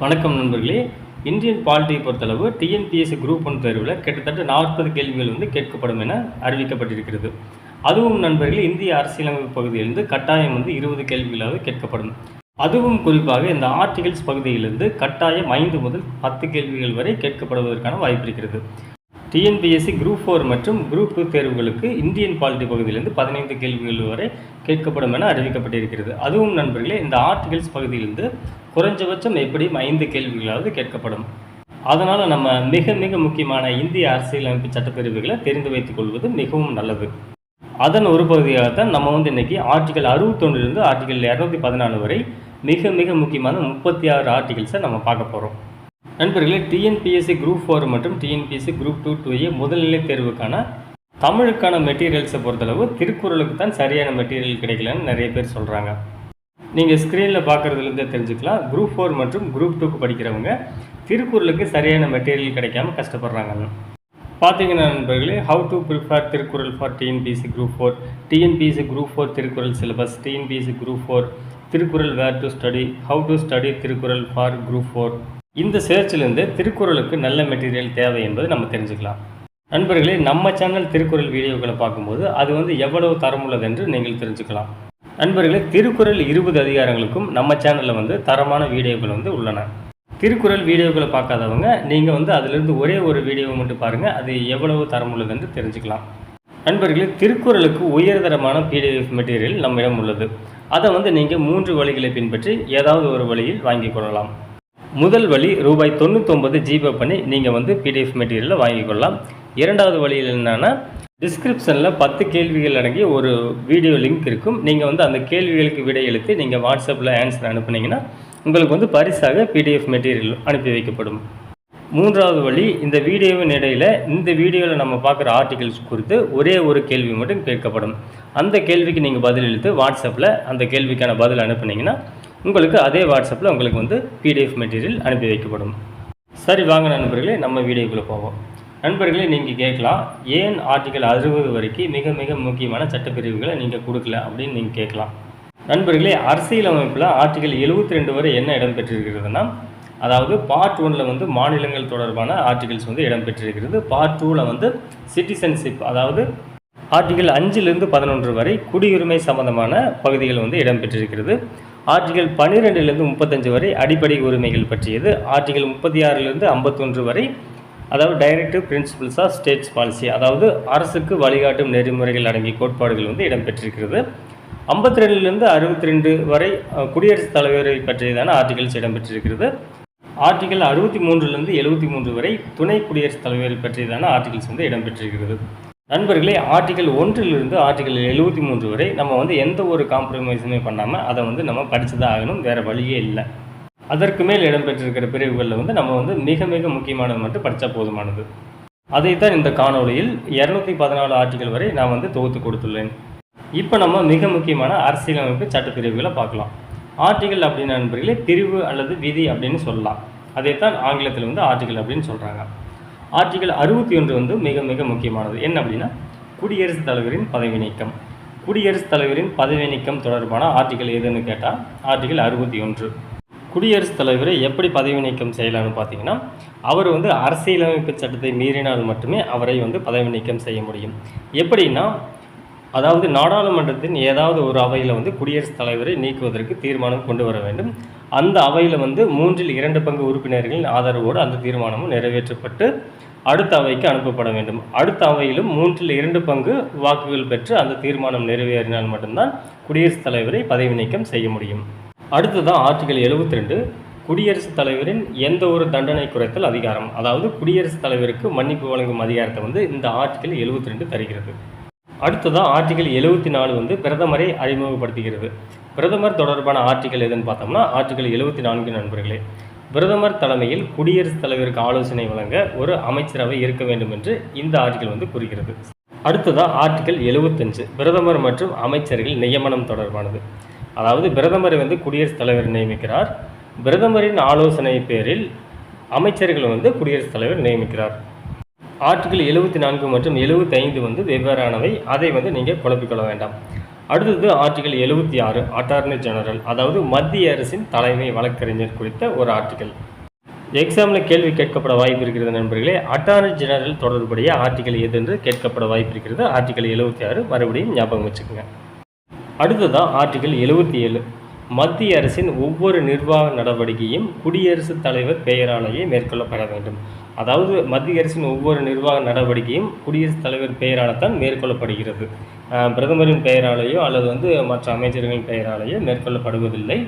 வணக்கம் நண்பர்களே. இந்தியன் பாலிட்டியை பொறுத்தளவு டிஎன்பிஎஸ்சி குரூப் ஒன் தேர்வில் கிட்டத்தட்ட நாற்பது கேள்விகள் வந்து கேட்கப்படும் என அறிவிக்கப்பட்டிருக்கிறது. அதுவும் நண்பர்களே இந்திய அரசியலமைப்பு பகுதியிலிருந்து கட்டாயம் வந்து இருபது கேள்விகளாவது கேட்கப்படும். அதுவும் குறிப்பாக இந்த ஆர்டிகல்ஸ் பகுதியிலிருந்து கட்டாயம் ஐந்து முதல் பத்து கேள்விகள் வரை கேட்கப்படுவதற்கான வாய்ப்பு இருக்கிறது. டிஎன்பிஎஸ்சி குரூப் ஃபோர் மற்றும் குரூப் டூ தேர்வுகளுக்கு இந்தியன் பாலிட்டி பகுதியிலிருந்து பதினைந்து கேள்விகள் வரை கேட்கப்படும் என அறிவிக்கப்பட்டிருக்கிறது. அதுவும் நண்பர்களே இந்த ஆர்டிகல்ஸ் பகுதியிலிருந்து குறைஞ்சபட்சம் எப்படியும் ஐந்து கேள்விகளாவது கேட்கப்படும். அதனால் நம்ம மிக மிக முக்கியமான இந்திய அரசியலமைப்பு சட்டப்பிரிவுகளை தெரிந்து வைத்துக் கொள்வது மிகவும் நல்லது. அதன் ஒரு பகுதியாகத்தான் நம்ம வந்து இன்னைக்கு ஆர்டிகல் அறுபத்தொன்னிலிருந்து ஆர்டிகல் இரநூத்தி பதினாலு வரை மிக மிக முக்கியமான முப்பத்தி ஆறு ஆர்டிகல்ஸை நம்ம பார்க்க போகிறோம் நண்பர்களே டிஎன்பிஎஸ்சி குரூப் ஃபோர் மற்றும் TNPSC group two two A முதல்நிலை தேர்வுக்கான தமிழுக்கான மெட்டீரியல்ஸை பொறுத்தளவு திருக்குறளுக்கு தான் சரியான மெட்டீரியல் கிடைக்கலன்னு நிறைய பேர் சொல்கிறாங்க நீங்கள் ஸ்க்ரீனில் பார்க்குறதுலேருந்தே தெரிஞ்சுக்கலாம். குரூப் ஃபோர் மற்றும் குரூப் டூக்கு படிக்கிறவங்க திருக்குறளுக்கு சரியான மெட்டீரியல் கிடைக்காம கஷ்டப்படுறாங்கன்னு. பார்த்தீங்கன்னா நண்பர்களே how to prepare Thirukkural for TNPSC group four TNPSC group four Thirukkural syllabus TNPSC group four Thirukkural where to study how to study Thirukkural for group four இந்த சேர்ச்சிலேருந்து திருக்குறளுக்கு நல்ல மெட்டீரியல் தேவை என்பது நம்ம தெரிஞ்சுக்கலாம். நண்பர்களே நம்ம சேனல் திருக்குறள் வீடியோக்களை பார்க்கும்போது அது வந்து எவ்வளவு தரமுள்ளது என்று நீங்கள் தெரிஞ்சுக்கலாம். நண்பர்களே திருக்குறள் இருபது அதிகாரங்களுக்கும் நம்ம சேனலில் வந்து தரமான வீடியோக்கள் வந்து உள்ளன. திருக்குறள் வீடியோக்களை பார்க்காதவங்க நீங்கள் வந்து அதிலிருந்து ஒரே ஒரு வீடியோவை மட்டும் பாருங்கள் அது எவ்வளவு தரம் என்று தெரிஞ்சுக்கலாம். நண்பர்களே திருக்குறளுக்கு உயர்தரமான பிடிஎஃப் மெட்டீரியல் நம்மிடம் உள்ளது. அதை வந்து நீங்கள் மூன்று வழிகளை பின்பற்றி ஏதாவது ஒரு வழியில் வாங்கிக் கொள்ளலாம். முதல் வழி ரூபாய் தொண்ணூத்தொம்பது ஜிபே பண்ணி நீங்கள் வந்து பிடிஎஃப் மெட்டீரியலை வாங்கிக் கொள்ளலாம். இரண்டாவது வழியில் என்னென்னா டிஸ்கிரிப்ஷனில் பத்து கேள்விகள் அடங்கிய ஒரு வீடியோ லிங்க் இருக்கும். நீங்கள் வந்து அந்த கேள்விகளுக்கு விடை எழுத்து நீங்கள் வாட்ஸ்அப்பில் ஆன்சர் அனுப்புனீங்கன்னா உங்களுக்கு வந்து பரிசாக பிடிஎஃப் மெட்டீரியல் அனுப்பி வைக்கப்படும். மூன்றாவது வழி இந்த வீடியோவின் இடையில் இந்த வீடியோவில் நம்ம பார்க்குற ஆர்டிகல்ஸ் குறித்து ஒரே ஒரு கேள்வி மட்டும் கேட்கப்படும். அந்த கேள்விக்கு நீங்கள் பதில் எழுத்து வாட்ஸ்அப்பில் அந்த கேள்விக்கான பதில் அனுப்புனீங்கன்னா உங்களுக்கு அதே வாட்ஸ்அப்பில் உங்களுக்கு வந்து பிடிஎஃப் மெட்டீரியல் அனுப்பி வைக்கப்படும். சரி வாங்க நண்பர்களே நம்ம வீடியோக்குள்ளே போவோம். நண்பர்களே நீங்கள் கேட்கலாம் ஏன் ஆர்டிகல் அறுபது வரைக்கும் மிக மிக முக்கியமான சட்டப்பிரிவுகளை நீங்கள் கொடுக்கல அப்படின்னு நீங்கள் கேட்கலாம். நண்பர்களே அரசியலமைப்பில் ஆர்டிகல் எழுபத்தி ரெண்டு வரை என்ன இடம்பெற்றிருக்கிறதுனா அதாவது பார்ட் ஒனில் வந்து மாநிலங்கள் தொடர்பான ஆர்டிகல்ஸ் வந்து இடம்பெற்றிருக்கிறது பார்ட் டூவில் வந்து சிட்டிசன்ஷிப் அதாவது ஆர்டிகல் அஞ்சிலிருந்து பதினொன்று வரை குடியுரிமை சம்பந்தமான பகுதிகள் வந்து இடம்பெற்றிருக்கிறது ஆர்டிகல் பன்னிரெண்டுலேருந்து முப்பத்தஞ்சு வரை அடிப்படை உரிமைகள் பற்றியது. ஆர்டிகல் முப்பத்தி ஆறிலிருந்து ஐம்பத்தொன்று வரை அதாவது directive principles of states policy அதாவது அரசுக்கு வழிகாட்டும் நெறிமுறைகள் அடங்கிய கோட்பாடுகள் வந்து இடம்பெற்றிருக்கிறது. ஐம்பத்தி ரெண்டுலேருந்து அறுபத்தி ரெண்டு வரை குடியரசுத் தலைவரை பற்றியதான ஆர்டிகல்ஸ் இடம்பெற்றிருக்கிறது. ஆர்டிகல் அறுபத்தி மூன்றுலேருந்து எழுபத்தி மூன்று வரை துணை குடியரசுத் தலைவரை பற்றியதான ஆர்டிகல்ஸ் வந்து இடம்பெற்றிருக்கிறது. நண்பர்களே ஆர்டிகல் ஒன்றிலிருந்து ஆர்டிகல் எழுபத்தி மூன்று வரை நம்ம வந்து எந்த ஒரு காம்ப்ரமைஸுமே பண்ணாமல் அதை வந்து நம்ம படித்து தான் ஆகணும் வேறு வழியே இல்லை. அதற்கு மேல் இடம்பெற்றிருக்கிற பிரிவுகளில் வந்து நம்ம வந்து மிக மிக முக்கியமானது மட்டும் படித்தா போதுமானது. அதைத்தான் இந்த காணொளியில் இரநூத்தி பதினாலு ஆட்சிகள் வரை நான் வந்து தொகுத்து கொடுத்துள்ளேன். இப்போ நம்ம மிக முக்கியமான அரசியலமைப்பு சட்டப்பிரிவுகளை பார்க்கலாம். ஆர்டிகல் அப்படின்னு நண்பர்களே பிரிவு அல்லது விதி அப்படின்னு சொல்லலாம். அதைத்தான் ஆங்கிலத்தில் வந்து ஆர்டிகல் அப்படின்னு சொல்கிறாங்க ஆர்டிகல் அறுபத்தி ஒன்று வந்து மிக மிக முக்கியமானது. என்ன அப்படின்னா குடியரசுத் தலைவரின் பதவி நீக்கம். குடியரசுத் தலைவரின் பதவி நீக்கம் தொடர்பான ஆர்டிகல் எதுன்னு கேட்டால் ஆர்டிகல் அறுபத்தி ஒன்று குடியரசுத் தலைவரை எப்படி பதவி நீக்கம் செய்யலாம்னு பார்த்தீங்கன்னா அவர் வந்து அரசியலமைப்பு சட்டத்தை மீறினால் மட்டுமே அவரை வந்து பதவி நீக்கம் செய்ய முடியும். எப்படின்னா அதாவது நாடாளுமன்றத்தின் ஏதாவது ஒரு அவையில் வந்து குடியரசுத் தலைவரை நீக்குவதற்கு தீர்மானம் கொண்டு வர வேண்டும். அந்த அவையில் வந்து மூன்றில் இரண்டு பங்கு உறுப்பினர்களின் ஆதரவோடு அந்த தீர்மானமும் நிறைவேற்றப்பட்டு அடுத்த அவைக்கு அனுப்பப்பட வேண்டும். அடுத்த அவையிலும் மூன்றில் இரண்டு பங்கு வாக்குகள் பெற்று அந்த தீர்மானம் நிறைவேறினால் மட்டும்தான் குடியரசுத் தலைவரை பதவி நீக்கம் செய்ய முடியும். அடுத்ததான் ஆர்டிகல் எழுபத்தி ரெண்டு குடியரசுத் தலைவரின் எந்த ஒரு தண்டனை குறைத்தல் அதிகாரம். அதாவது குடியரசுத் தலைவருக்கு மன்னிப்பு வழங்கும் அதிகாரத்தை வந்து இந்த ஆர்டிகல் எழுபத்தி ரெண்டு தருகிறது. அடுத்ததாக ஆர்டிகல் எழுபத்தி நாலு வந்து பிரதமரை அறிமுகப்படுத்துகிறது. பிரதமர் தொடர்பான ஆர்டிகல் எதுன்னு பார்த்தோம்னா ஆர்டிகல் எழுபத்தி நான்கு நண்பர்களே பிரதமர் தலைமையில் குடியரசுத் தலைவருக்கு ஆலோசனை வழங்க ஒரு அமைச்சரவை இருக்க வேண்டும் என்று இந்த ஆர்டிகல் வந்து கூறுகிறது. அடுத்ததாக ஆர்டிகல் எழுபத்தஞ்சு பிரதமர் மற்றும் அமைச்சர்கள் நியமனம் தொடர்பானது. அதாவது பிரதமரை வந்து குடியரசுத் தலைவர் நியமிக்கிறார். பிரதமரின் ஆலோசனை பேரில் அமைச்சர்கள் வந்து குடியரசுத் தலைவர் நியமிக்கிறார். ஆர்டிகிள் எழுபத்தி நான்கு மற்றும் எழுபத்தைந்து வந்து வெவ்வேறானவை. அதை வந்து நீங்கள் குழப்பிக்கொள்ள வேண்டாம். அடுத்தது ஆர்டிகிள் எழுபத்தி ஆறு அட்டார்னி ஜெனரல் அதாவது மத்திய அரசின் தலைமை வழக்கறிஞர் குறித்த ஒரு ஆர்டிகல் எக்ஸாமில் கேள்வி கேட்கப்பட வாய்ப்பு இருக்கிறது நண்பர்களே. அட்டார்னி ஜெனரல் தொடர்புடைய ஆர்டிகல் எது என்று கேட்கப்பட வாய்ப்பு இருக்கிறது. ஆர்டிகல் எழுபத்தி ஆறு மறுபடியும் ஞாபகம் வச்சுக்கோங்க. அடுத்ததான் ஆர்டிகல் எழுபத்தி ஏழு. மத்திய அரசின் ஒவ்வொரு நிர்வாக நடவடிக்கையும் குடியரசுத் தலைவர் பெயராலேயே மேற்கொள்ளப்பட வேண்டும். அதாவது மத்திய அரசின் ஒவ்வொரு நிர்வாக நடவடிக்கையும் குடியரசுத் தலைவர் பெயரால தான் மேற்கொள்ளப்படுகிறது பிரதமரின் பெயராலேயோ அல்லது வந்து மற்ற அமைச்சர்களின் பெயராலேயோ மேற்கொள்ளப்படுவதில்லை.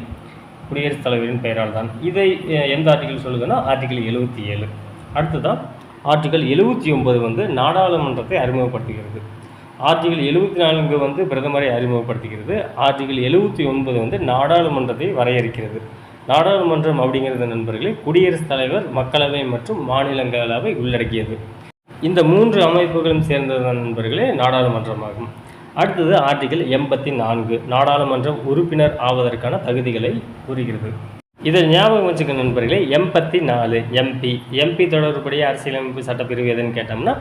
குடியரசுத் தலைவரின் பெயரால் தான் இதை எந்த ஆர்டிகல் சொல்லுதுன்னா ஆர்டிகல் எழுபத்தி ஏழு. அடுத்ததான் ஆர்டிகல் எழுபத்தி ஒன்பது வந்து நாடாளுமன்றத்தை அறிமுகப்படுத்துகிறது. ஆர்டிகல் எழுபத்தி நான்கு வந்து பிரதமரை அறிமுகப்படுத்துகிறது. ஆர்டிகல் எழுபத்தி ஒன்பது வந்து நாடாளுமன்றத்தை வரையறுக்கிறது. நாடாளுமன்றம் அப்படிங்கிறது நண்பர்களே குடியரசுத் தலைவர் மக்களவை மற்றும் மாநிலங்களவை உள்ளடக்கியது. இந்த மூன்று அமைப்புகளும் சேர்ந்தது நண்பர்களே நாடாளுமன்றமாகும். அடுத்தது ஆர்டிகல் எண்பத்தி நான்கு நாடாளுமன்றம் உறுப்பினர் ஆவதற்கான தகுதிகளை கூறுகிறது. இதை ஞாபகம் வச்சுக்க நண்பர்களே எண்பத்தி நாலு எம்பி. எம்பி தொடர்புடைய அரசியலமைப்பு சட்டப்பிரிவு எதுன்னு கேட்டோம்னா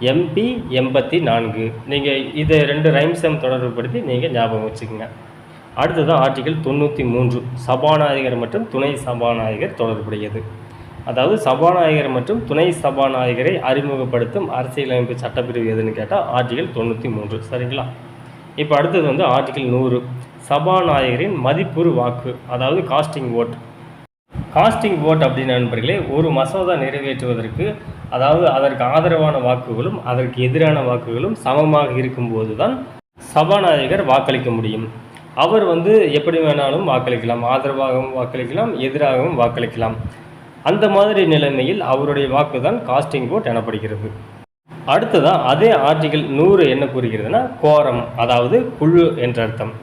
எம்பி எண்பத்தி நான்கு. நீங்கள் இது ரெண்டு ரைம்ஸம் தொடர்புபடுத்தி நீங்கள் ஞாபகம் வச்சுக்கோங்க. அடுத்தது ஆர்டிகல் தொண்ணூற்றி மூன்று. சபாநாயகர் மற்றும் துணை சபாநாயகர் தொடர்புடையது. அதாவது சபாநாயகர் மற்றும் துணை சபாநாயகரை அறிமுகப்படுத்தும் அரசியலமைப்பு சட்டப்பிரிவு எதுன்னு கேட்டால் ஆர்டிகல் தொண்ணூற்றி மூன்று. சரிங்களா? இப்போ அடுத்தது வந்து ஆர்டிகல் நூறு. சபாநாயகரின் மதிப்புறு வாக்கு அதாவது காஸ்டிங் ஓட் காஸ்டிங் ஓட் அப்படின்னு நண்பர்களே ஒரு மசோதா நிறைவேற்றுவதற்கு அதாவது அதற்கு ஆதரவான வாக்குகளும் அதற்கு எதிரான வாக்குகளும் சமமாக இருக்கும்போது தான் சபாநாயகர் வாக்களிக்க முடியும். அவர் வந்து எப்படி வேணாலும் வாக்களிக்கலாம். ஆதரவாகவும் வாக்களிக்கலாம் எதிராகவும் வாக்களிக்கலாம். அந்த மாதிரி நிலைமையில் அவருடைய வாக்கு தான் காஸ்டிங் ஓட் எனப்படுகிறது. அடுத்ததாக அதே ஆர்டிகல் நூறு என்ன கூறுகிறதுனா கோரம் அதாவது குழு என்ற அர்த்தம்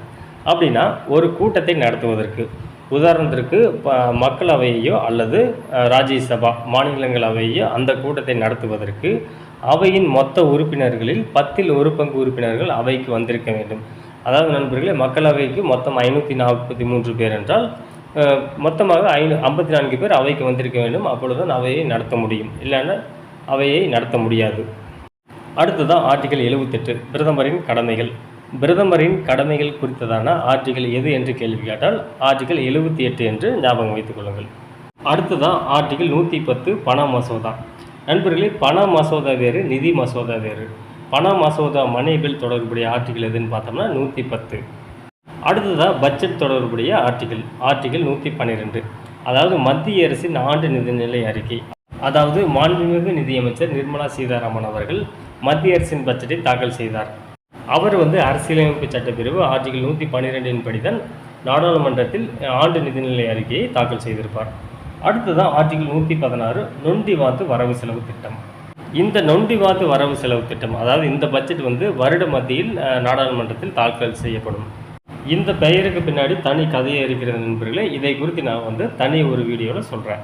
அப்படின்னா ஒரு கூட்டத்தை நடத்துவதற்கு. உதாரணத்திற்கு ப- மக்களவையோ அல்லது ராஜ்யசபா மாநிலங்களவையோ அந்த கூட்டத்தை நடத்துவதற்கு அவையின் மொத்த உறுப்பினர்களில் பத்தில் ஒரு பங்கு உறுப்பினர்கள் அவைக்கு வந்திருக்க வேண்டும். அதாவது நண்பர்களே மக்களவைக்கு மொத்தம் ஐநூற்றி நாற்பத்தி மூன்று பேர் என்றால் மொத்தமாக ஐநூ ஐம்பத்தி நான்கு பேர் அவைக்கு வந்திருக்க வேண்டும். அப்பொழுதுதான் அவையை நடத்த முடியும். இல்லைன்னா அவையை நடத்த முடியாது. அடுத்ததான் ஆர்டிகல் எழுபத்தெட்டு பிரதமரின் கடமைகள். பிரதமரின் கடமைகள் குறித்ததான ஆர்டிகல் எது என்று கேள்வி கேட்டால் ஆர்டிகல் எழுபத்தி எட்டு என்று ஞாபகம் வைத்துக் கொள்ளுங்கள். அடுத்ததான் ஆர்டிகல் நூற்றி பத்து பண மசோதா. நண்பர்களே பண மசோதா வேறு நிதி மசோதா வேறு. பண மசோதா மணி பில் தொடர்புடைய ஆர்டிகல் எதுன்னு பார்த்தோம்னா நூற்றி பத்து. அடுத்ததாக பட்ஜெட் தொடர்புடைய ஆர்டிகல் ஆர்டிகல் நூற்றி பன்னிரெண்டு. அதாவது மத்திய அரசின் ஆண்டு நிதிநிலை அறிக்கை. அதாவது மாண்புமிகு நிதியமைச்சர் நிர்மலா சீதாராமன் அவர்கள் மத்திய அரசின் பட்ஜெட்டை தாக்கல் செய்தார். அவர் வந்து அரசியலமைப்பு சட்டப்பிரிவு ஆர்டிகல் நூற்றி பன்னிரெண்டின் படிதான் நாடாளுமன்றத்தில் ஆண்டு நிதிநிலை அறிக்கையை தாக்கல் செய்திருப்பார். அடுத்ததான் ஆர்டிகல் நூற்றி பதினாறு நொண்டி வாத்து வரவு செலவு திட்டம். இந்த நொண்டி வாத்து வரவு செலவு திட்டம் அதாவது இந்த பட்ஜெட் வந்து வருட மத்தியில் நாடாளுமன்றத்தில் தாக்கல் செய்யப்படும். இந்த பெயருக்கு பின்னாடி தனி கதையை இருக்கிறது நண்பர்களே இதை குறித்து நான் வந்து தனி ஒரு வீடியோவில் சொல்கிறேன்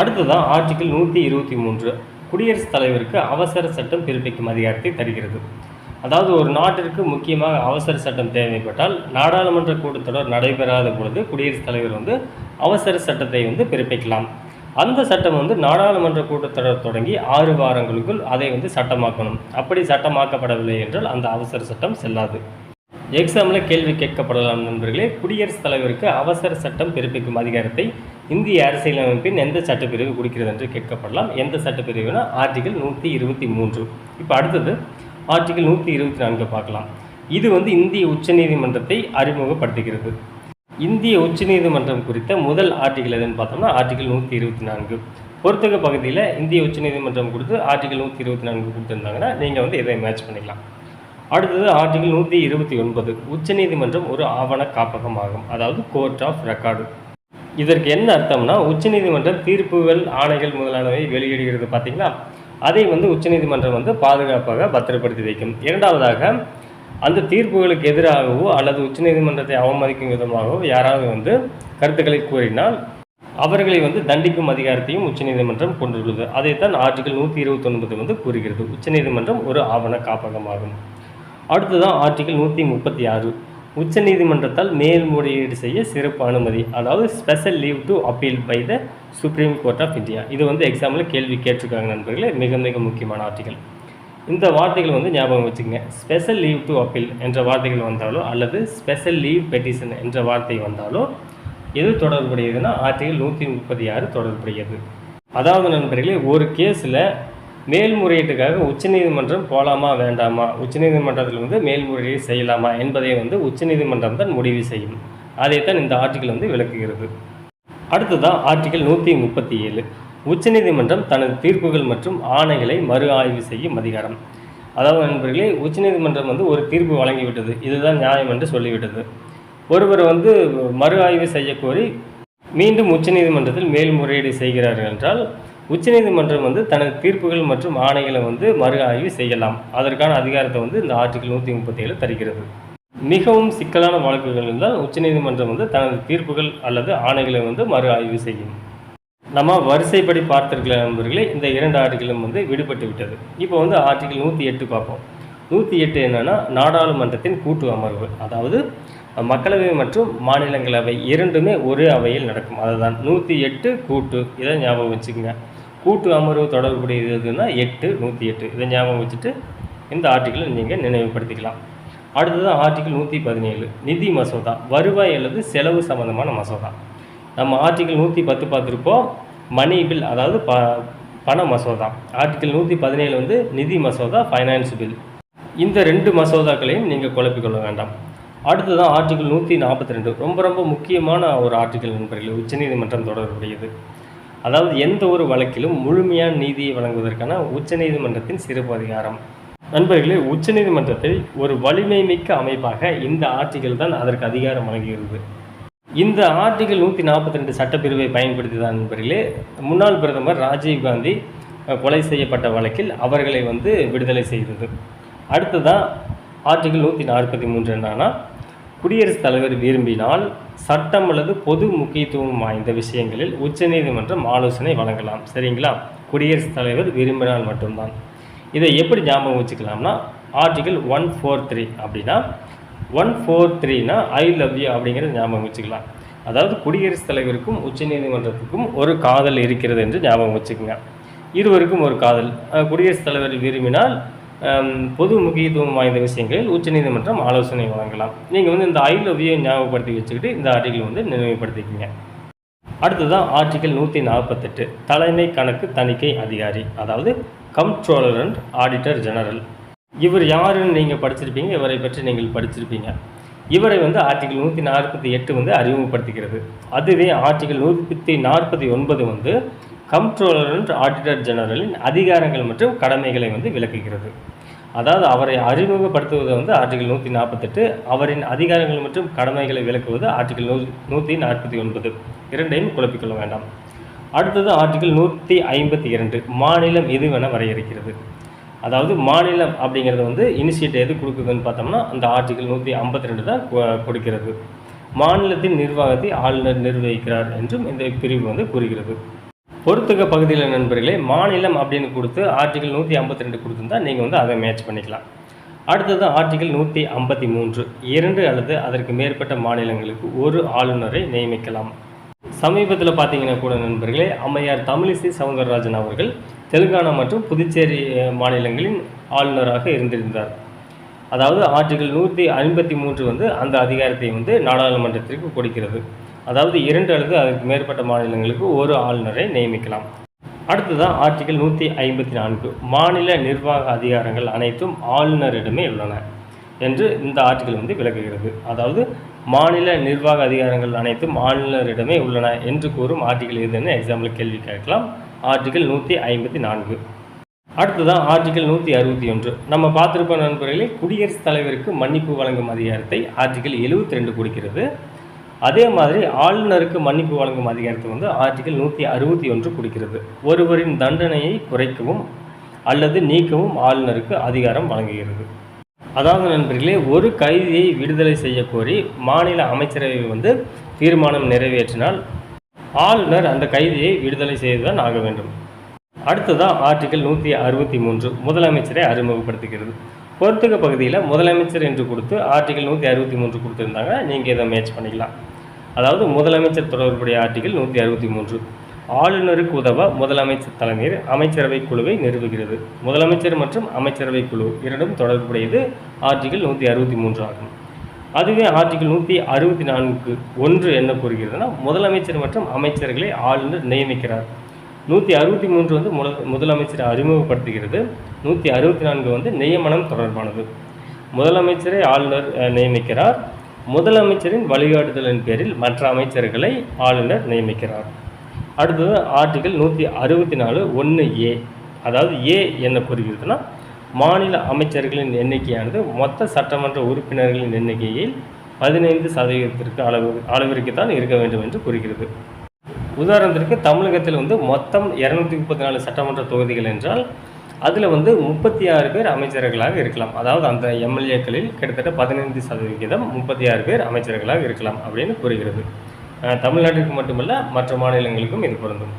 அடுத்ததான் ஆர்டிகிள் நூற்றி இருபத்தி மூன்று குடியரசுத் தலைவருக்கு அவசர சட்டம் பிறப்பிக்கும் அதிகாரத்தை தருகிறது. அதாவது ஒரு நாட்டிற்கு முக்கியமாக அவசர சட்டம் தேவைப்பட்டால் நாடாளுமன்ற கூட்டத்தொடர் நடைபெறாத பொழுது குடியரசுத் தலைவர் வந்து அவசர சட்டத்தை வந்து பிறப்பிக்கலாம். அந்த சட்டம் வந்து நாடாளுமன்ற கூட்டத்தொடர் தொடங்கி ஆறு வாரங்களுக்குள் அதை வந்து சட்டமாக்கணும். அப்படி சட்டமாக்கப்படவில்லை என்றால் அந்த அவசர சட்டம் செல்லாது. எக்ஸாமில் கேள்வி கேட்கப்படலாம் நண்பர்களே. குடியரசுத் தலைவருக்கு அவசர சட்டம் பிறப்பிக்கும் அதிகாரத்தை இந்திய அரசியலமைப்பின் எந்த சட்டப்பிரிவு கொடுக்கிறது என்று கேட்கப்படலாம். எந்த சட்டப்பிரிவுனா ஆர்டிகல் நூற்றி இருபத்தி மூன்று. இப்போ அடுத்தது ஆர்டிகல் நூற்றி இருபத்தி நான்கு பார்க்கலாம். இது வந்து இந்திய உச்சநீதிமன்றத்தை அறிமுகப்படுத்துகிறது. இந்திய உச்சநீதிமன்றம் குறித்த முதல் ஆர்டிகல் எதுன்னு பார்த்தோம்னா ஆர்டிகல் நூற்றி இருபத்தி நான்கு. பொறுத்தக பகுதியில் இந்திய உச்சநீதிமன்றம் கொடுத்து ஆர்டிகல் நூற்றி இருபத்தி நான்கு கொடுத்துருந்தாங்கன்னா நீங்கள் வந்து இதை மேட்ச் பண்ணிக்கலாம். அடுத்தது ஆர்டிகல் நூற்றி இருபத்தி ஒன்பது. உச்சநீதிமன்றம் ஒரு ஆவண காப்பகம் ஆகும் அதாவது கோர்ட் ஆஃப் ரெக்கார்டு இதற்கு என்ன அர்த்தம்னா உச்சநீதிமன்றம் தீர்ப்புகள் ஆணைகள் முதலானவை வெளியிடுகிறது பார்த்தீங்களா? அதை வந்து உச்சநீதிமன்றம் வந்து பாதுகாப்பாக பத்திரப்படுத்தி வைக்கும். இரண்டாவதாக அந்த தீர்ப்புகளுக்கு எதிராகவோ அல்லது உச்சநீதிமன்றத்தை அவமதிக்கும் விதமாகவோ யாராவது வந்து கருத்துக்களை கூறினால் அவர்களை வந்து தண்டிக்கும் அதிகாரத்தையும் உச்சநீதிமன்றம் கொண்டுள்ளது. அதைத்தான் ஆர்டிகல் நூற்றி இருபத்தொன்பது வந்து கூறுகிறது. உச்சநீதிமன்றம் ஒரு ஆவண காப்பகமாகும். அடுத்ததான் ஆர்டிகல் நூற்றி முப்பத்தி ஆறு. உச்சநீதிமன்றத்தால் மேல்முறையீடு செய்ய சிறப்பு அனுமதி அதாவது special leave to appeal by the supreme court of India இது வந்து எக்ஸாமில் கேள்வி கேட்டிருக்காங்க நண்பர்களே மிக மிக முக்கியமான ஆர்டிகல் இந்த வார்த்தைகள் வந்து ஞாபகம் வச்சுக்கோங்க. ஸ்பெஷல் லீவ் டு அப்பீல் என்ற வார்த்தைகள் வந்தாலோ அல்லது ஸ்பெஷல் லீவ் பெட்டிஷன் என்ற வார்த்தை வந்தாலோ எது தொடர்புடையதுன்னா ஆர்டிகல் நூற்றி முப்பத்தி ஆறு தொடர்புடையது. அதாவது நண்பர்களே ஒரு கேஸில் மேல்முறையீட்டுக்காக உச்சநீதிமன்றம் போகலாமா வேண்டாமா? உச்சநீதிமன்றத்தில் வந்து மேல்முறையீடு செய்யலாமா என்பதை வந்து உச்சநீதிமன்றம் தான் முடிவு செய்யும். அதைத்தான் இந்த ஆர்டிக்கல் வந்து விளக்குகிறது. அடுத்ததான் ஆர்டிக்கல் நூற்றி முப்பத்தி ஏழு. உச்சநீதிமன்றம் தனது தீர்ப்புகள் மற்றும் ஆணைகளை மறு ஆய்வு செய்யும் அதிகாரம். அதாவது நண்பர்களே உச்சநீதிமன்றம் வந்து ஒரு தீர்ப்பு வழங்கிவிட்டது. இதுதான் நியாயம் என்று சொல்லிவிட்டது. ஒருவர் வந்து மறு ஆய்வு செய்யக்கோரி மீண்டும் உச்சநீதிமன்றத்தில் மேல்முறையீடு செய்கிறார்கள் என்றால் உச்சநீதிமன்றம் வந்து தனது தீர்ப்புகள் மற்றும் ஆணைகளை வந்து மறு ஆய்வு செய்யலாம். அதற்கான அதிகாரத்தை வந்து இந்த ஆர்டிகல் நூற்றி முப்பத்தி ஏழு தருகிறது. மிகவும் சிக்கலான வழக்குகள் இருந்தால் உச்சநீதிமன்றம் வந்து தனது தீர்ப்புகள் அல்லது ஆணைகளை வந்து மறு ஆய்வு செய்யும். நம்ம வரிசைப்படி பார்த்திருக்கல நண்பர்களே இந்த இரண்டு ஆர்டிகளும் வந்து விடுபட்டு விட்டது. இப்போ வந்து ஆர்டிகல் நூற்றி எட்டு பார்ப்போம். நூற்றி எட்டு என்னென்னா நாடாளுமன்றத்தின் கூட்டு அமர்வு. அதாவது மக்களவை மற்றும் மாநிலங்களவை இரண்டுமே ஒரே அவையில் நடக்கும். அதுதான் நூற்றி எட்டு கூட்டு. இதை ஞாபகம் வச்சுக்கோங்க. கூட்டு அமர்வு தொடர்புடையதுன்னா எட்டு நூற்றி எட்டு. இதை ஞாபகம் வச்சுட்டு இந்த ஆர்டிக்கிளை நீங்கள் நினைவுபடுத்திக்கலாம். அடுத்தது ஆர்டிக்கிள் நூற்றி பதினேழு நிதி மசோதா வருவாய் அல்லது செலவு சம்பந்தமான மசோதா. நம்ம ஆர்டிக்கிள் நூற்றி பத்து பார்த்துருப்போம். மணி பில் அதாவது ப பண மசோதா. ஆர்டிக்கிள் நூற்றி பதினேழு வந்து நிதி மசோதா ஃபைனான்ஸ் பில் இந்த ரெண்டு மசோதாக்களையும் நீங்கள் குழப்பிக்கொள்ள வேண்டாம். அடுத்ததான் ஆர்டிக்கிள் நூற்றி நாற்பத்தி ரெண்டு. ரொம்ப ரொம்ப முக்கியமான ஒரு ஆர்டிகிள் நண்பர்கள் உச்சநீதிமன்றம் தொடர்புடையது. அதாவது எந்த ஒரு வழக்கிலும் முழுமையான நீதியை வழங்குவதற்கான உச்சநீதிமன்றத்தின் சிறப்பு அதிகாரம். நண்பர்களே உச்சநீதிமன்றத்தை ஒரு வலிமை மிக்க அமைப்பாக இந்த ஆர்டிகள் தான் அதற்கு அதிகாரம் வழங்குகிறது. இந்த ஆர்டிகிள் நூற்றி நாற்பத்தி ரெண்டு சட்டப்பிரிவை பயன்படுத்தி தான் நண்பர்களே முன்னாள் பிரதமர் ராஜீவ் காந்தி கொலை செய்யப்பட்ட வழக்கில் அவர்களை வந்து விடுதலை செய்தது. அடுத்ததான் ஆர்டிகிள் நூற்றி நாற்பத்தி மூன்று என்னன்னா குடியரசுத் தலைவர் விரும்பினால் சட்டம் அல்லது பொது முக்கியத்துவம் வாய்ந்த விஷயங்களில் உச்சநீதிமன்றம் ஆலோசனை வழங்கலாம். சரிங்களா? குடியரசுத் தலைவர் விரும்பினால் மட்டும்தான். இதை எப்படி ஞாபகம் வச்சுக்கலாம்னா ஆர்டிகிள் ஒன் ஃபோர் த்ரீ அப்படின்னா ஒன் ஃபோர் த்ரீனா ஐ லவ் யூ அப்படிங்கிறத ஞாபகம் வச்சுக்கலாம். அதாவது குடியரசுத் தலைவருக்கும் உச்சநீதிமன்றத்துக்கும் ஒரு காதல் இருக்கிறது என்று ஞாபகம் வச்சுக்கோங்க. இருவருக்கும் ஒரு காதல். குடியரசுத் தலைவர் விரும்பினால் பொது முக்கியத்துவம் வாய்ந்த விஷயங்களில் உச்சநீதிமன்றம் ஆலோசனை வழங்கலாம். நீங்கள் வந்து இந்த ஐ லவ் யூ ஞாபகப்படுத்தி வச்சுக்கிட்டு இந்த ஆர்டிகிள் வந்து நினைவுபடுத்திக்கிங்க. அடுத்ததான் ஆர்டிகல் நூற்றி நாற்பத்தெட்டு தலைமை கணக்கு தணிக்கை அதிகாரி அதாவது கம்ட்ரோலர் அண்ட் ஆடிட்டர் ஜெனரல். இவர் யாருன்னு நீங்கள் படிச்சிருப்பீங்க இவரை பற்றி நீங்கள் படிச்சிருப்பீங்க. இவரை வந்து ஆர்டிகல் நூற்றி நாற்பத்தி எட்டு வந்து அறிமுகப்படுத்துகிறது அதுவே ஆர்டிகல் நூற்றி நாற்பத்தி ஒன்பது வந்து கம்ப்ட்ரோலர் அண்ட் ஆடிட்டர் ஜெனரலின் அதிகாரங்கள் மற்றும் கடமைகளை வந்து விளக்குகிறது. அதாவது அவரை அறிமுகப்படுத்துவது வந்து ஆர்டிகல் நூற்றி நாற்பத்தெட்டு அவரின் அதிகாரங்கள் மற்றும் கடமைகளை விளக்குவது ஆர்டிகல் நூ நூற்றி நாற்பத்தி ஒன்பது. இரண்டையும் குழப்பிக்கொள்ள வேண்டாம். அடுத்தது ஆர்டிகல் நூற்றி ஐம்பத்தி இரண்டு மாநிலம் எதுவென வரையறுக்கிறது. அதாவது மாநிலம் அப்படிங்கிறது வந்து இனிஷியேட் எது கொடுக்குதுன்னு பார்த்தோம்னா அந்த ஆர்டிகல் நூற்றி ஐம்பத்தி ரெண்டு தான் கொ- கொடுக்கிறது. மாநிலத்தின் நிர்வாகத்தை ஆளுநர் நிர்வகிக்கிறார் என்றும் இந்த பிரிவு வந்து கூறுகிறது. பொறுத்துக்க பகுதியில் நண்பர்களே மாநிலம் அப்படின்னு கொடுத்து ஆர்டிகல் நூற்றி ஐம்பத்தி ரெண்டு கொடுத்துருந்தா நீங்கள் வந்து அதை மேட்ச் பண்ணிக்கலாம். அடுத்தது ஆர்டிகல் நூற்றி ஐம்பத்தி மூன்று. இரண்டு அல்லது அதற்கு மேற்பட்ட மாநிலங்களுக்கு ஒரு ஆளுநரை நியமிக்கலாம். சமீபத்தில் பார்த்தீங்கன்னா கூட நண்பர்களே அம்மையார் தமிழிசை சவுந்தரராஜன் அவர்கள் தெலுங்கானா மற்றும் புதுச்சேரி மாநிலங்களின் ஆளுநராக இருந்திருந்தார். அதாவது ஆர்டிகல் நூற்றி ஐம்பத்தி மூன்று வந்து அந்த அதிகாரத்தை வந்து நாடாளுமன்றத்திற்கு கொடுக்கிறது. அதாவது இரண்டு அல்லது அதற்கு மேற்பட்ட மாநிலங்களுக்கு ஒரு ஆளுநரை நியமிக்கலாம். அடுத்ததான் ஆர்டிகல் நூற்றி ஐம்பத்தி நான்கு மாநில நிர்வாக அதிகாரங்கள் அனைத்தும் ஆளுநரிடமே உள்ளன என்று இந்த ஆர்டிகல் வந்து விளக்குகிறது. அதாவது மாநில நிர்வாக அதிகாரங்கள் அனைத்தும் ஆளுநரிடமே உள்ளன என்று கூறும் ஆர்டிகல் எதுன்னு எக்ஸாம்பிள் கேள்வி கேட்கலாம். ஆர்டிகல் நூற்றி ஐம்பத்தி நான்கு. அடுத்ததான் ஆர்டிகல் நூற்றி அறுபத்தி ஒன்று. நம்ம பார்த்துருப்ப நண்பர்களே குடியரசுத் தலைவருக்கு மன்னிப்பு வழங்கும் அதிகாரத்தை ஆர்டிகல் எழுபத்தி ரெண்டு கொடுக்கிறது. அதே மாதிரி ஆளுநருக்கு மன்னிப்பு வழங்கும் அதிகாரத்தை வந்து ஆர்டிகல் நூற்றி அறுபத்தி ஒன்று கொடுக்கிறது. ஒருவரின் தண்டனையை குறைக்கவும் அல்லது நீக்கவும் ஆளுநருக்கு அதிகாரம் வழங்குகிறது. அதாவது நண்பர்களே ஒரு கைதியை விடுதலை செய்ய கோரி மாநில அமைச்சரவை வந்து தீர்மானம் நிறைவேற்றினால் ஆளுநர் அந்த கைதியை விடுதலை செய்துதான் ஆக வேண்டும். அடுத்ததான் ஆர்டிகல் நூற்றி அறுபத்தி மூன்று முதலமைச்சரை அறிமுகப்படுத்துகிறது. பொறுத்துக்க பகுதியில் முதலமைச்சர் என்று கொடுத்து ஆர்டிகல் நூற்றி அறுபத்தி மூன்று கொடுத்துருந்தாங்க. நீங்கள் இதை மேட்ச் பண்ணிக்கலாம். அதாவது முதலமைச்சர் தொடர்புடைய ஆர்டிகல் நூற்றி அறுபத்தி மூன்று. ஆளுநருக்கு உதவ முதலமைச்சர் தலைமையில் அமைச்சரவை குழுவை நிறுவுகிறது. முதலமைச்சர் மற்றும் அமைச்சரவை குழு இரண்டும் தொடர்புடையது. ஆர்டிகல் நூற்றி அறுபத்தி மூன்று ஆகும். அதுவே ஆர்டிகல் நூற்றி அறுபத்தி நான்கு ஒன்று என்ன கூறுகிறதுனா முதலமைச்சர் மற்றும் அமைச்சர்களை ஆளுநர் நியமிக்கிறார். நூற்றி அறுபத்தி மூன்று வந்து முத முதலமைச்சரை அறிமுகப்படுத்துகிறது. நூற்றி அறுபத்தி நான்கு வந்து நியமனம் தொடர்பானது. முதலமைச்சரை ஆளுநர் நியமிக்கிறார். முதலமைச்சரின் வழிகாட்டுதலின் பேரில் மற்ற அமைச்சர்களை ஆளுநர் நியமிக்கிறார். அடுத்தது ஆர்டிகல் நூற்றி அறுபத்தி நாலு ஒன்று ஏ அதாவது ஏ என்ன கூறுகிறதுனா மாநில அமைச்சர்களின் எண்ணிக்கையானது மொத்த சட்டமன்ற உறுப்பினர்களின் எண்ணிக்கையில் பதினைந்து சதவீதத்திற்கு அளவு அளவிற்கு தான் இருக்க வேண்டும் என்று கூறுகிறது. உதாரணத்திற்கு தமிழகத்தில் வந்து மொத்தம் இரநூத்தி முப்பத்தி நாலு சட்டமன்ற தொகுதிகள் என்றால் அதில் வந்து முப்பத்தி ஆறு பேர் அமைச்சர்களாக இருக்கலாம். அதாவது அந்த எம்எல்ஏக்களில் கிட்டத்தட்ட பதினைந்து சதவிகிதம் முப்பத்தி ஆறு பேர் அமைச்சர்களாக இருக்கலாம் அப்படின்னு கூறுகிறது. தமிழ்நாட்டிற்கு மட்டுமல்ல மற்ற மாநிலங்களுக்கும் இது பொருந்தும்.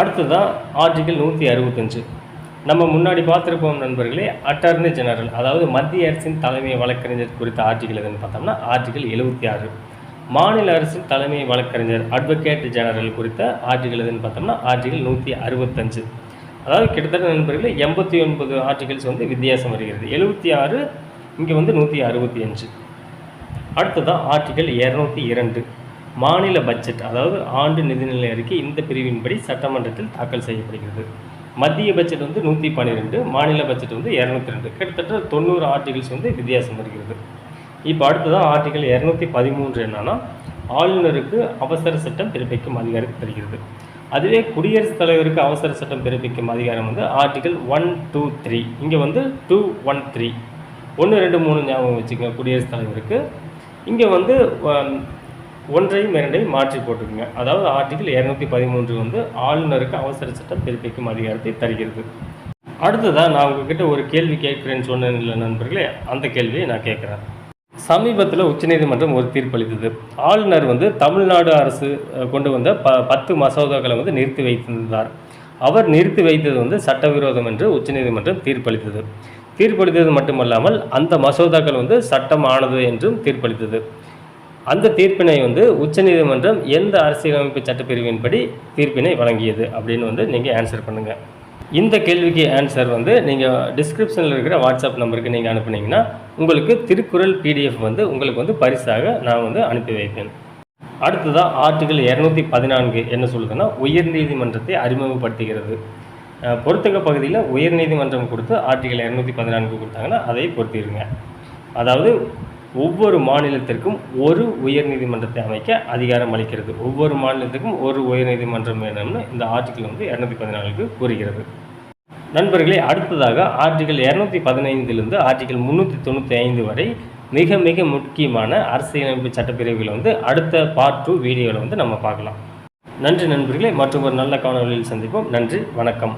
அடுத்ததான் ஆர்டிகல் நூற்றி அறுபத்தஞ்சு நம்ம முன்னாடி பார்த்துருப்போம் நண்பர்களே அட்டார்னி ஜெனரல் அதாவது மத்திய அரசின் தலைமை வழக்கறிஞர் குறித்த ஆர்டிகல் எதுன்னு பார்த்தோம்னா ஆர்டிகல் எழுபத்தி ஆறு மாநில அரசின் தலைமை வழக்கறிஞர் அட்வொகேட் ஜெனரல் குறித்த ஆர்டிகல் எதுன்னு பார்த்தோம்னா ஆர்டிகல் நூற்றி அறுபத்தஞ்சு அதாவது கிட்டத்தட்ட நண்பர்களே எண்பத்தி ஒன்பது ஆர்டிகல்ஸ் வந்து வித்தியாசம் வருகிறது. எழுபத்தி ஆறு இங்கே வந்து நூற்றி அறுபத்தி அஞ்சு. அடுத்ததான் ஆர்டிகல் இரநூத்தி இரண்டு. மாநில பட்ஜெட் அதாவது ஆண்டு நிதிநிலை அறிக்கை இந்த பிரிவின்படி சட்டமன்றத்தில் தாக்கல் செய்யப்படுகிறது. மத்திய பட்ஜெட் வந்து நூற்றி பன்னிரெண்டு மாநில பட்ஜெட் வந்து இரநூத்தி ரெண்டு கிட்டத்தட்ட தொண்ணூறு ஆர்டிகல்ஸ் வந்து வித்தியாசம் வருகிறது. இப்போ அடுத்ததான் ஆர்டிகல் இரநூத்தி பதிமூன்று என்னன்னா ஆளுநருக்கு அவசர சட்டம் பிறப்பிக்கும் அதிகாரம் தருகிறது. அதுவே குடியரசுத் தலைவருக்கு அவசர சட்டம் பிறப்பிக்கும் அதிகாரம் வந்து ஆர்டிகல் ஒன் டூ த்ரீ இங்கே வந்து டூ ஒன் த்ரீ ஒன்று ரெண்டு மூணு ஞாபகம் வச்சுக்கோங்க குடியரசுத் தலைவருக்கு. இங்கே வந்து um, ஒன்றையும் இரண்டையும் மாற்றி போட்டுக்கோங்க. அதாவது ஆர்டிகல் இரநூத்தி பதிமூன்று வந்து ஆளுநருக்கு அவசர சட்டம் பிறப்பிக்கும் அதிகாரத்தை தருகிறது. அடுத்ததாக நான் உங்ககிட்ட ஒரு கேள்வி கேட்குறேன்னு சொன்னேன் இல்லை நண்பர்களே அந்த கேள்வியை நான் கேட்குறேன். சமீபத்தில் உச்சநீதிமன்றம் ஒரு தீர்ப்பளித்தது ஆளுநர் வந்து தமிழ்நாடு அரசு கொண்டு வந்த ப பத்து மசோதாக்களை வந்து நிறுத்தி வைத்திருந்தார். அவர் நிறுத்தி வைத்தது வந்து சட்டவிரோதம் என்று உச்சநீதிமன்றம் தீர்ப்பளித்தது தீர்ப்பளித்தது மட்டுமல்லாமல் அந்த மசோதாக்கள் வந்து சட்டமானது என்றும் தீர்ப்பளித்தது அந்த தீர்ப்பினை வந்து உச்சநீதிமன்றம் எந்த அரசியலமைப்பு சட்டப்பிரிவின்படி தீர்ப்பினை வழங்கியது அப்படின்னு வந்து நீங்கள் ஆன்சர் பண்ணுங்கள் இந்த கேள்விக்கு ஆன்சர் வந்து நீங்கள் டிஸ்கிரிப்ஷனில் இருக்கிற வாட்ஸ்அப் நம்பருக்கு நீங்கள் அனுப்புனீங்கன்னா உங்களுக்கு திருக்குறள் பிடிஎஃப் வந்து உங்களுக்கு வந்து பரிசாக நான் வந்து அனுப்பி வைப்பேன். அடுத்ததாக ஆர்டிகல் இரநூத்தி பதினான்கு என்ன சொல்லுதுன்னா உயர்நீதிமன்றத்தை அறிமுகப்படுத்துகிறது. அஹ், பகுதியில் உயர்நீதிமன்றம் கொடுத்து ஆர்டிகல் இரநூத்தி பதினான்கு கொடுத்தாங்கன்னா அதை பொறுத்திருங்க அதாவது ஒவ்வொரு மாநிலத்திற்கும் ஒரு உயர்நீதிமன்றத்தை அமைக்க அதிகாரம் அளிக்கிறது. ஒவ்வொரு மாநிலத்துக்கும் ஒரு உயர்நீதிமன்றம் வேணும்னு இந்த ஆர்டிகல் வந்து இரநூத்தி பதினாலுக்கு கூறுகிறது. நண்பர்களே அடுத்ததாக ஆர்டிகல் இரநூத்தி பதினைந்திலிருந்து ஆர்டிகல் முந்நூற்றி தொண்ணூற்றி ஐந்து வரை மிக மிக முக்கியமான அரசியலமைப்பு சட்டப்பிரிவுகளை வந்து அடுத்த பார்ட் டூ வீடியோவில் வந்து நம்ம பார்க்கலாம். நன்றி நண்பர்களே மற்றும் ஒரு நல்ல காணொலியில் சந்திப்போம். நன்றி வணக்கம்.